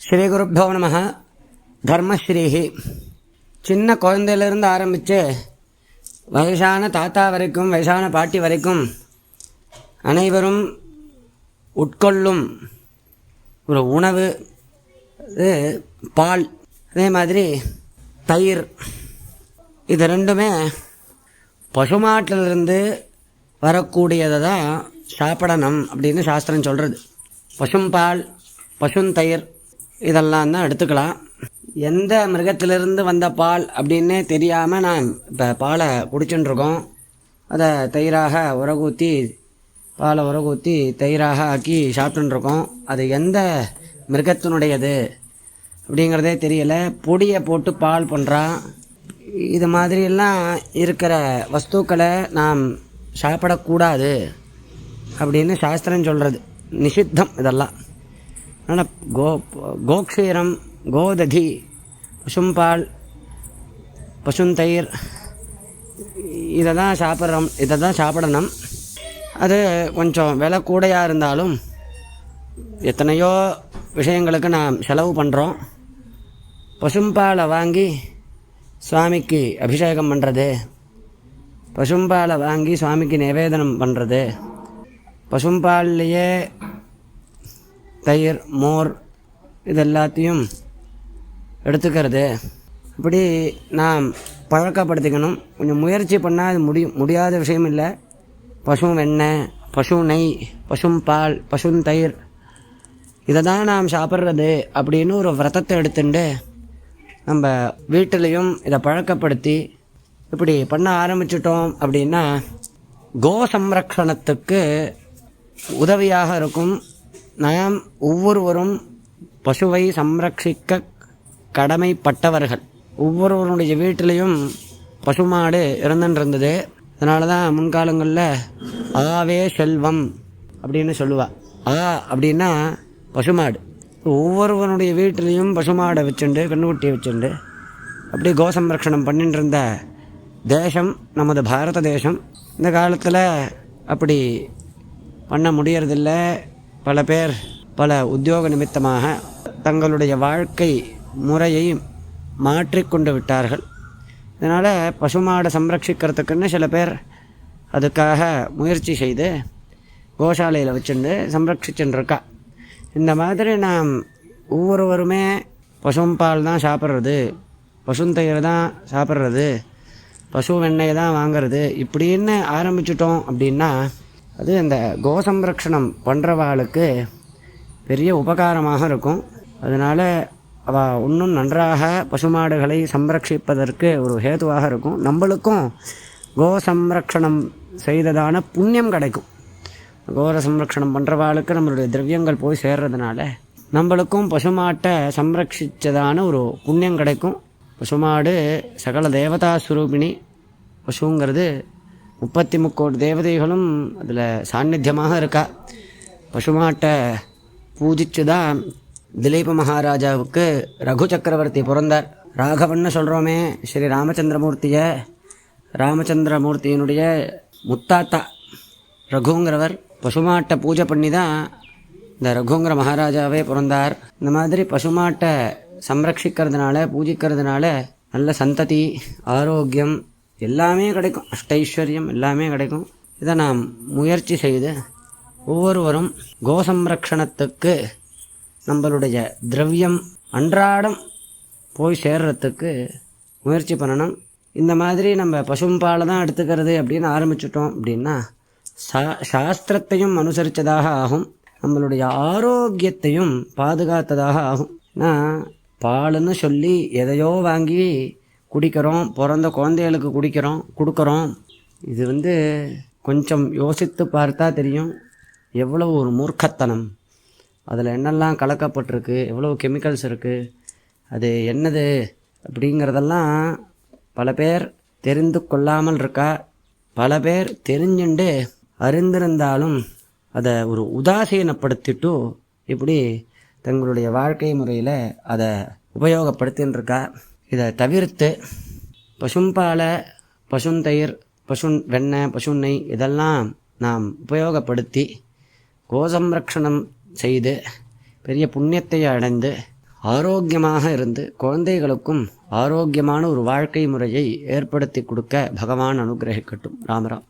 ஸ்ரீகுருப்போ நம தர்மஸ்ரீஹி. சின்ன குழந்தையிலேருந்து ஆரம்பித்து வயசான தாத்தா வரைக்கும் வயசான பாட்டி வரைக்கும் அனைவரும் உட்கொள்ளும் ஒரு உணவு இது பால் அதே மாதிரி தயிர். இது ரெண்டுமே பசுமாட்டிலிருந்து வரக்கூடியதை தான் சாப்பிடணும் அப்படின்னு சாஸ்திரம் சொல்கிறது பசும்பால் பசுந்தயிர் இதெல்லாம் தான் எடுத்துக்கலாம். எந்த மிருகத்திலிருந்து வந்த பால் அப்படின்னே தெரியாமல் நான் இப்போ பாலை குடிச்சுட்டுருக்கோம். அதை தயிராக உரகூத்தி பாலை உரகூத்தி தயிராக ஆக்கி சாப்பிட்டுருக்கோம் அது எந்த மிருகத்தினுடையது அப்படிங்கிறதே தெரியலை. பொடியை போட்டு பால் பண்ணுறான் இது மாதிரியெல்லாம் இருக்கிற வஸ்துக்களை நாம் சாப்பிடக்கூடாது அப்படின்னு சாஸ்திரம் சொல்கிறது நிஷித்தம் இதெல்லாம். அதனால் கோ கோக்ஷீரம் கோததி பசும்பால் பசுந்தயிர் இதை தான் சாப்பிட்றோம் இதை தான் சாப்பிடணும். அது கொஞ்சம் விலை கூடையாக இருந்தாலும் எத்தனையோ விஷயங்களுக்கு நாம் செலவு பண்ணுறோம் பசும்பாலை வாங்கி சுவாமிக்கு அபிஷேகம் பண்ணுறது பசும்பாலை வாங்கி சுவாமிக்கு நிவேதனம் பண்ணுறது பசும்பால்லையே தயிர் மோர் இது எல்லாத்தையும் எடுத்துக்கிறது. இப்படி நாம் பழக்கப்படுத்திக்கணும். கொஞ்சம் முயற்சி பண்ணால் அது முடியும் முடியாத விஷயம் இல்லை. பசு வெண்ணெய் பசு நெய் பசும் பால் பசும் தயிர். இதை தான் நாம் சாப்பிட்றது அப்படின்னு ஒரு விரதத்தை எடுத்துட்டு நம்ம வீட்டிலையும் இதை பழக்கப்படுத்தி இப்படி பண்ண ஆரம்பிச்சிட்டோம் அப்படின்னா கோ சம்ரக்ஷணத்துக்கு உதவியாக இருக்கும். நாம் ஒவ்வொருவரும் பசுவை சம்ரட்சிக்க கடமைப்பட்டவர்கள். ஒவ்வொருவருடைய வீட்டிலையும் பசுமாடு இருந்துருந்தது அதனால தான் முன்காலங்களில் ஆவே செல்வம் அப்படின்னு சொல்லுவாள் ஆ அப்படின்னா பசுமாடு ஒவ்வொருவனுடைய வீட்டிலையும் பசுமாடை வச்சுண்டு கண்ணுக்குட்டியை வச்சுண்டு அப்படி கோசம்ரக்ஷணம் பண்ணிட்டு இருந்த தேசம் நமது பாரத தேசம் இந்த காலத்தில் அப்படி பண்ண முடியறதில்லை. பல பேர் பல உத்தியோக நிமித்தமாக தங்களுடைய வாழ்க்கை முறையை மாற்றிக்கொண்டு விட்டார்கள். இதனால் பசுமாடை சம்ரட்சிக்கிறதுக்குன்னு சில பேர் அதுக்காக முயற்சி செய்து கோசாலையில் வச்சுருந்து சம்ரட்சிச்சுருக்கா இந்த மாதிரி நாம் ஒவ்வொருவருமே பசும்பால் தான் சாப்பிட்றது பசுந்தயிர் தான் சாப்பிட்றது பசு வெண்ணெய் தான் வாங்கிறது இப்படின்னு ஆரம்பிச்சிட்டோம் அப்படின்னா அது அந்த கோசம்ரக்ஷணம் பண்ணுறவாளுக்கு பெரிய உபகாரமாக இருக்கும். அதனால் அவள் இன்னும் நன்றாக பசுமாடுகளை சம்ரட்சிப்பதற்கு ஒரு ஹேதுவாக இருக்கும். நம்மளுக்கும் கோ சம்ரக்ஷணம் செய்ததான புண்ணியம் கிடைக்கும். கோர சம்ரக்ஷணம் பண்ணுறவாளுக்கு நம்மளுடைய திரவியங்கள் போய் சேர்றதுனால நம்மளுக்கும் பசுமாட்டை சம்ரட்சித்ததான ஒரு புண்ணியம் கிடைக்கும். பசுமாடு சகல தேவதா சுரூபிணி பசுங்கிறது முப்பத்தி முக்கோடி தேவதைகளும் அதில் சாநித்தியமாக இருக்கா. பசுமாட்டை பூஜிச்சு தான் திலீப மகாராஜாவுக்கு ரகு சக்கரவர்த்தி பிறந்தார். ராகவன்னு சொல்கிறோமே ஸ்ரீ ராமச்சந்திரமூர்த்தியை ராமச்சந்திரமூர்த்தியினுடைய முத்தாத்தா ரகுங்கிறவர். பசுமாட்டை பூஜை பண்ணி தான் இந்த ரகுங்கிற மகாராஜாவே பிறந்தார். இந்த மாதிரி பசுமாட்டை சம்ரட்சிக்கிறதுனால பூஜிக்கிறதுனால நல்ல சந்ததி ஆரோக்கியம் எல்லாமே கிடைக்கும். அஷ்டைஸ்வர்யம் எல்லாமே கிடைக்கும். இதை நாம் முயற்சி செய்து ஒவ்வொருவரும் கோசம்ரக்ஷணத்துக்கு நம்மளுடைய திரவியம் அன்றாடம் போய் சேர்றதுக்கு முயற்சி பண்ணணும். இந்த மாதிரி நம்ம பசும்பாலை தான் எடுத்துக்கிறது அப்படின்னு ஆரம்பிச்சிட்டோம் அப்படின்னா சா சாஸ்திரத்தையும் அனுசரித்ததாக ஆகும். நம்மளுடைய ஆரோக்கியத்தையும் பாதுகாத்ததாக ஆகும். ஏன்னா பாலுன்னு சொல்லி எதையோ வாங்கி குடிக்கிறோம் பிறந்த குழந்தைகளுக்கு குடிக்கிறோம் கொடுக்குறோம். இது வந்து கொஞ்சம் யோசித்து பார்த்தா தெரியும். எவ்வளோ ஒரு மூர்க்கத்தனம். அதில் என்னெல்லாம் கலக்கப்பட்டிருக்கு எவ்வளோ கெமிக்கல்ஸ் இருக்குது அது என்னது அப்படிங்கிறதெல்லாம் பல பேர் தெரிந்து கொள்ளாமல் இருக்கா? பல பேர் தெரிஞ்சுண்டு அறிந்திருந்தாலும் அதை ஒரு உதாசீனப்படுத்திட்டு இப்படி தங்களுடைய வாழ்க்கை முறையில் அதை உபயோகப்படுத்தின்னு இருக்கா? இதை தவிர்த்து பசும்பாலை பசுந்தயிர் பசுன் வெண்ணெய் பசு நெய் இதெல்லாம் நாம் உபயோகப்படுத்தி கோசம்ரக்ஷணம் செய்து பெரிய புண்ணியத்தை அடைந்து ஆரோக்கியமாக இருந்து குழந்தைகளுக்கும் ஆரோக்கியமான ஒரு வாழ்க்கை முறையை ஏற்படுத்தி கொடுக்க பகவான் அனுகிரகிக்கட்டும். ராமராம்.